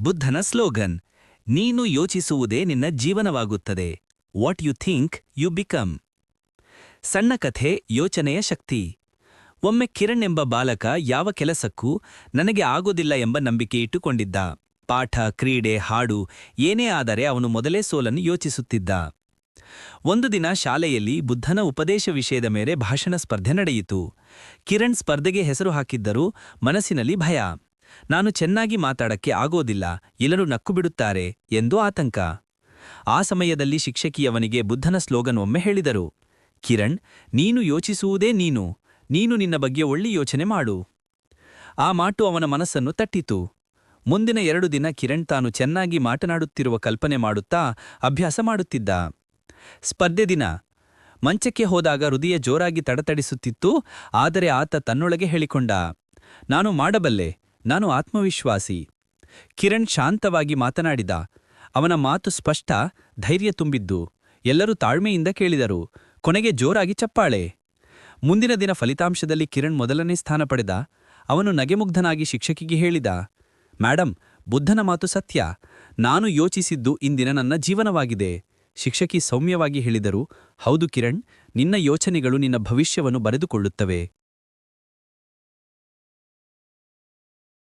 ಬುದ್ಧನ ಸ್ಲೋಗನ್. ನೀನು ಯೋಚಿಸುವುದೇ ನಿನ್ನ ಜೀವನವಾಗುತ್ತದೆ. What you think you become ಸಣ್ಣ ಕಥೆ, ಯೋಚನೆಯ ಶಕ್ತಿ. ಒಮ್ಮೆ ಕಿರಣ್ ಎಂಬ ಬಾಲಕ ಯಾವ ಕೆಲಸಕ್ಕೂ ನನಗೆ ಆಗೋದಿಲ್ಲ ಎಂಬ ನಂಬಿಕೆ ಇಟ್ಟುಕೊಂಡಿದ್ದ. ಪಾಠ, ಕ್ರೀಡೆ, ಹಾಡು, ಏನೇ ಆದರೆ ಅವನು ಮೊದಲೇ ಸೋಲನ್ನು ಯೋಚಿಸುತ್ತಿದ್ದ. ಒಂದು ದಿನ ಶಾಲೆಯಲ್ಲಿ ಬುದ್ಧನ ಉಪದೇಶ ವಿಷಯದ ಮೇಲೆ ಭಾಷಣ ಸ್ಪರ್ಧೆ ನಡೆಯಿತು. ಕಿರಣ್ ಸ್ಪರ್ಧೆಗೆ ಹೆಸರು ಹಾಕಿದ್ದರೂ ಮನಸ್ಸಿನಲ್ಲಿ ಭಯ. ನಾನು ಚೆನ್ನಾಗಿ ಮಾತಾಡಕ್ಕೆ ಆಗೋದಿಲ್ಲ, ಎಲ್ಲರೂ ನಕ್ಕು ಬಿಡುತ್ತಾರೆ ಎಂದು ಆತಂಕ. ಆ ಸಮಯದಲ್ಲಿ ಶಿಕ್ಷಕಿಯವನಿಗೆ ಬುದ್ಧನ ಸ್ಲೋಗನ್ ಒಮ್ಮೆ ಹೇಳಿದರು. ಕಿರಣ್, ನೀನು ಯೋಚಿಸುವುದೇ ನೀನು ನೀನು ನಿನ್ನ ಬಗ್ಗೆ ಒಳ್ಳೆ ಯೋಚನೆ ಮಾಡು. ಆ ಮಾಟು ಅವನ ಮನಸ್ಸನ್ನು ತಟ್ಟಿತು. ಮುಂದಿನ ಎರಡು ದಿನ ಕಿರಣ್ ತಾನು ಚೆನ್ನಾಗಿ ಮಾತನಾಡುತ್ತಿರುವ ಕಲ್ಪನೆ ಮಾಡುತ್ತಾ ಅಭ್ಯಾಸ ಮಾಡುತ್ತಿದ್ದ. ಸ್ಪರ್ಧೆ ದಿನ. ಮಂಚಕ್ಕೆ ಹೋದಾಗ ಹೃದಯ ಜೋರಾಗಿ ತಡತಡಿಸುತ್ತಿತ್ತು, ಆದರೆ ಆತ ತನ್ನೊಳಗೆ ಹೇಳಿಕೊಂಡ, ನಾನು ಮಾಡಬಲ್ಲೆ ನಾನು ಆತ್ಮವಿಶ್ವಾಸಿ. ಕಿರಣ್ ಶಾಂತವಾಗಿ ಮಾತನಾಡಿದ. ಅವನ ಮಾತು ಸ್ಪಷ್ಟ, ಧೈರ್ಯ ತುಂಬಿದ್ದು. ಎಲ್ಲರೂ ತಾಳ್ಮೆಯಿಂದ ಕೇಳಿದರು. ಕೊನೆಗೆ ಜೋರಾಗಿ ಚಪ್ಪಾಳೆ. ಮುಂದಿನ ದಿನ ಫಲಿತಾಂಶದಲ್ಲಿ ಕಿರಣ್ ಮೊದಲನೇ ಸ್ಥಾನ ಪಡೆದ. ಅವನು ನಗೆಮುಗ್ಧನಾಗಿ ಶಿಕ್ಷಕಿಗೆ ಹೇಳಿದ. ಮೇಡಮ್ ಬುದ್ಧನ ಮಾತು ಸತ್ಯ. ನಾನು ಯೋಚಿಸಿದ್ದು ಇಂದಿನ ನನ್ನ ಜೀವನವಾಗಿದೆ. ಶಿಕ್ಷಕಿ ಸೌಮ್ಯವಾಗಿ ಹೇಳಿದರು. ಹೌದು ಕಿರಣ್, ನಿನ್ನ ಯೋಚನೆಗಳು ನಿನ್ನ ಭವಿಷ್ಯವನ್ನು ಬರೆದುಕೊಳ್ಳುತ್ತವೆ.